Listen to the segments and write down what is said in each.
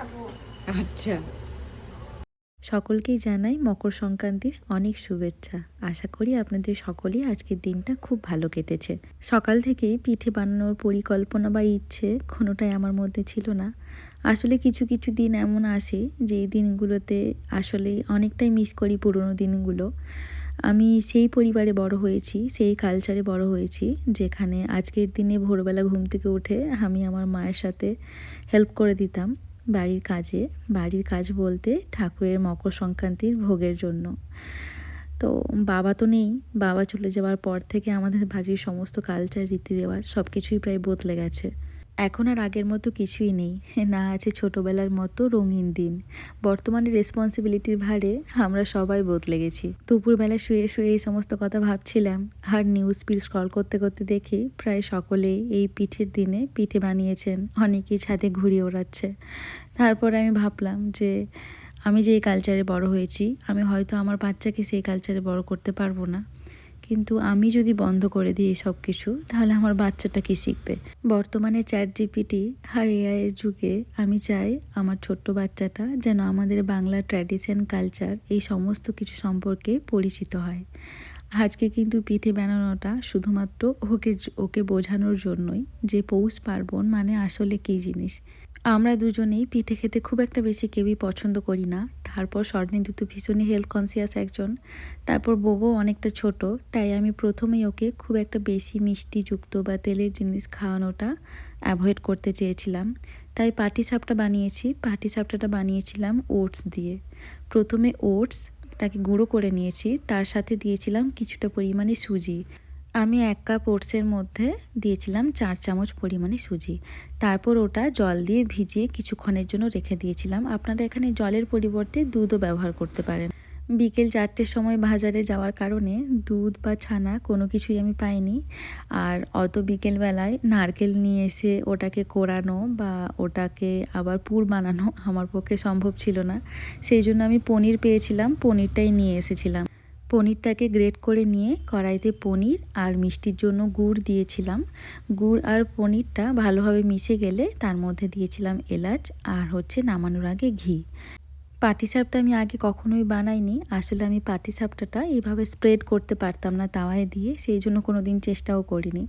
খাব। আচ্ছা। সকলকেই জানাই মকর সংক্রান্তির অনেক শুভেচ্ছা। আশা করি আপনাদের সকলেই আজকের দিনটা খুব ভালো কেটেছে। সকাল থেকেই পিঠে বানানোর পরিকল্পনা বা ইচ্ছে কোনোটাই আমার মধ্যে ছিল না। আসলে কিছু কিছু দিন এমন আসে যে দিনগুলোতে আসলে অনেকটাই মিস করি পুরনো দিনগুলো। আমি সেই পরিবারে বড় হয়েছি সেই কালচারে বড় হয়েছি যেখানে আজকের দিনে ভোরবেলা ঘুম থেকে উঠে আমি আমার মায়ের সাথে হেল্প করে দিতাম। বাড়ির কাজে। বাড়ির কাজ বলতে ঠাকুরের মকর সংক্রান্তির ভোগের জন্য। তো বাবা তো নেই। বাবা চলে যাওয়ার পর থেকে আমাদের বাড়ির সমস্ত কালচার রীতি রেওয়াজ সব কিছুই প্রায় বদলে গেছে। এখন আর আগের মতো কিছুই নেই। না আছে ছোটোবেলার মতো রঙিন দিন। বর্তমানে রেসপন্সিবিলিটির ভারে আমরা সবাই বদলে গেছি। দুপুরবেলা শুয়ে শুয়ে এই সমস্ত কথা ভাবছিলাম আর নিউজ ফিড স্ক্রল করতে করতে দেখি প্রায় সকলেই এই পিঠের দিনে পিঠে বানিয়েছেন। অনেকেই ছাদে ঘুরিয়ে ওড়াচ্ছে। তারপর আমি ভাবলাম যে আমি যে এই কালচারে বড় হয়েছি, আমি হয়তো আমার বাচ্চাকে সেই কালচারে বড় করতে পারব না। কিন্তু আমি যদি বন্ধ করে দিই সব কিছু, তাহলে আমার বাচ্চাটা কি শিখবে? বর্তমানে চ্যাট জিপিটি আর এআইয়ের যুগে আমি চাই আমার ছোট্ট বাচ্চাটা যেন আমাদের বাংলা ট্র্যাডিশন, কালচার এই সমস্ত কিছু সম্পর্কে পরিচিত হয়। আজকে কিন্তু পিঠে বানানোটা শুধুমাত্র ওকে ওকে বোঝানোর জন্যই যে পৌষ পার্বণ মানে আসলে কী জিনিস। আমরা দুজনেই পিঠে খেতে খুব একটা বেশি কেউই পছন্দ করি না। তারপর স্বর্ণিন্দু তো ভীষণই হেলথ কনসিয়াস একজন। তারপর বউও অনেকটা ছোট, তাই আমি প্রথমেই ওকে খুব একটা বেশি মিষ্টিযুক্ত বা তেলের জিনিস খাওয়ানোটা অ্যাভয়েড করতে চেয়েছিলাম। তাই পাটি সাপটা বানিয়েছি পাটি সাপটাটা বানিয়েছিলাম ওটস দিয়ে। প্রথমে ওটসটাকে গুঁড়ো করে নিয়েছি। তার সাথে দিয়েছিলাম কিছুটা পরিমাণে সুজি। আমি এক কাপ ওটসের মধ্যে দিয়েছিলাম চার চামচ পরিমাণে সুজি। তারপর ওটা জল দিয়ে ভিজিয়ে কিছুক্ষণের জন্য রেখে দিয়েছিলাম। আপনারা এখানে জলের পরিবর্তে দুধও ব্যবহার করতে পারেন। বিকেল চারটের সময় বাজারে যাওয়ার কারণে দুধ বা ছানা কোনো কিছুই আমি পাইনি। আর অত বিকেলবেলায় নারকেল নিয়ে এসে ওটাকে কোরানো বা ওটাকে আবার পুর বানানো আমার পক্ষে সম্ভব ছিল না। সেই জন্য আমি পনির পেয়েছিলাম, পনিরটাই নিয়ে এসেছিলাম। পনিরটাকে গ্রেট করে নিয়ে কড়াইতে পনির আর মিষ্টির জন্য গুড় দিয়েছিলাম। গুড় আর পনিরটা ভালোভাবে মিশে গেলে তার মধ্যে দিয়েছিলাম এলাচ আর হচ্ছে নামানোর আগে ঘি। পাটিসাপটা আমি আগে কখনোই বানাইনি। আসলে আমি পাটিসাপটাটা এইভাবে স্প্রেড করতে পারতাম না তাওয়ায় দিয়ে, সেই জন্য কোনো দিন চেষ্টাও করিনি।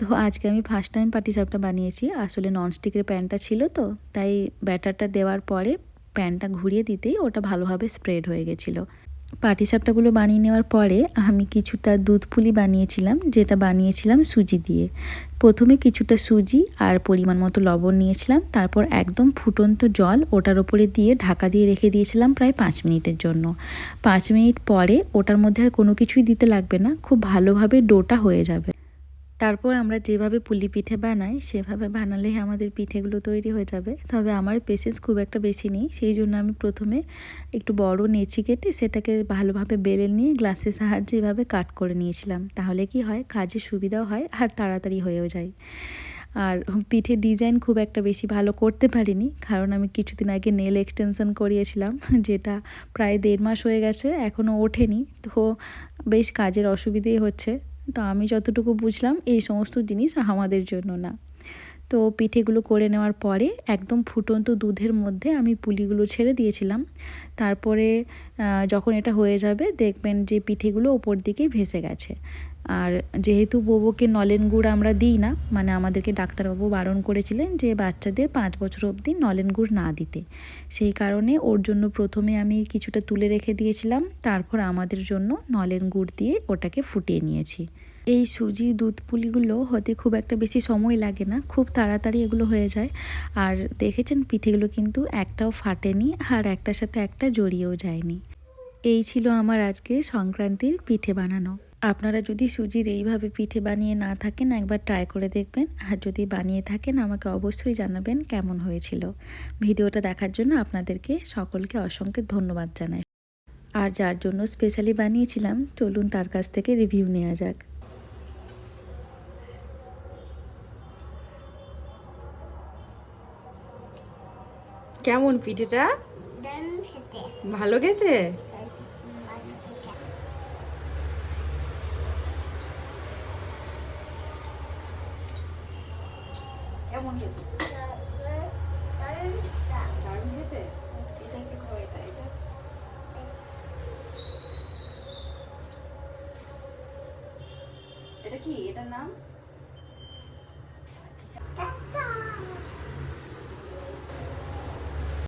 তো আজকে আমি ফার্স্ট টাইম পাটিসাপটা বানিয়েছি। আসলে ননস্টিকের প্যানটা ছিল তো, তাই ব্যাটারটা দেওয়ার পরে প্যানটা ঘুরিয়ে দিতেই ওটা ভালোভাবে স্প্রেড হয়ে গেছিল। পাটিসাপটাগুলো বানিয়ে নেওয়ার পরে আমি কিছুটা দুধ পুলি বানিয়েছিলাম, যেটা বানিয়েছিলাম সুজি দিয়ে। প্রথমে কিছুটা সুজি আর পরিমাণ মতো লবণ নিয়েছিলাম, তারপর একদম ফুটন্ত জল ওটার ওপরে দিয়ে ঢাকা দিয়ে রেখে দিয়েছিলাম প্রায় পাঁচ মিনিটের জন্য। পাঁচ মিনিট পরে ওটার মধ্যে আর কোনো কিছুই দিতে লাগবে না, খুব ভালোভাবে ডোটা হয়ে যাবে। তারপর আমরা যেভাবে পুলি পিঠে বানাই, সেভাবে বানালেই আমাদের পিঠেগুলো তৈরি হয়ে যাবে। তবে আমার পেশেন্স খুব একটা বেশি নেই, সেই জন্য আমি প্রথমে একটু বড় নেচি কেটে সেটাকে ভালোভাবে বেলে নিয়ে গ্লাসের সাহায্যে এভাবে কাট করে নিয়েছিলাম। তাহলে কি হয়, কাজে সুবিধাও হয় আর তাড়াতাড়ি হয়েও যায়। আর পিঠের ডিজাইন খুব একটা বেশি ভালো করতে পারিনি, কারণ আমি কিছুদিন আগে নেল এক্সটেনশন করিয়েছিলাম, যেটা প্রায় দেড় মাস হয়ে গেছে, এখনও ওঠেনি। তো বেশ কাজের অসুবিধেই হচ্ছে। তো আমি যতটুকু বুঝলাম এই সমস্ত জিনিস আমাদের জন্য না। তো পিঠেগুলো করে নেওয়ার পরে একদম ফুটন্ত দুধের মধ্যে আমি পুলিগুলো ছেড়ে দিয়েছিলাম। তারপরে যখন এটা হয়ে যাবে, দেখবেন যে পিঠেগুলো ওপর দিকেই ভেসে গেছে। আর যেহেতু বোবোকে নলেন গুড় আমরা দিই না মানে আমাদেরকে ডাক্তারবাবু বারণ করেছিলেন যে বাচ্চাদের পাঁচ বছর অবধি নলেন গুড় না দিতে। সেই কারণে ওর জন্য প্রথমে আমি কিছুটা তুলে রেখে দিয়েছিলাম, তারপর আমাদের জন্য নলেন গুড় দিয়ে ওটাকে ফুটিয়ে নিয়েছি। এই সুজির দুধ পুলিগুলো হতে খুব একটা বেশি সময় লাগে না, খুব তাড়াতাড়ি এগুলো হয়ে যায়। আর দেখেছেন পিঠেগুলো কিন্তু একটাও ফাটেনি আর একটার সাথে একটা জড়িয়েও যায়নি। এই ছিল আমার আজকে সংক্রান্তির পিঠে বানানো। আপনারা যদি সুজির এইভাবে পিঠে বানিয়ে না থাকেন, একবার ট্রাই করে দেখবেন। আর যদি বানিয়ে থাকেন, আমাকে অবশ্যই জানাবেন কেমন হয়েছিল। ভিডিওটা দেখার জন্য আপনাদেরকে সকলকে অসংখ্য ধন্যবাদ জানাই। আর যার জন্য স্পেশালি বানিয়েছিলাম, চলুন তার কাছ থেকে রিভিউ নেওয়া যাক। কেমন পিঠেটা? ভালো খেতে? কেমন খেতে? এটা কি? এটার নাম?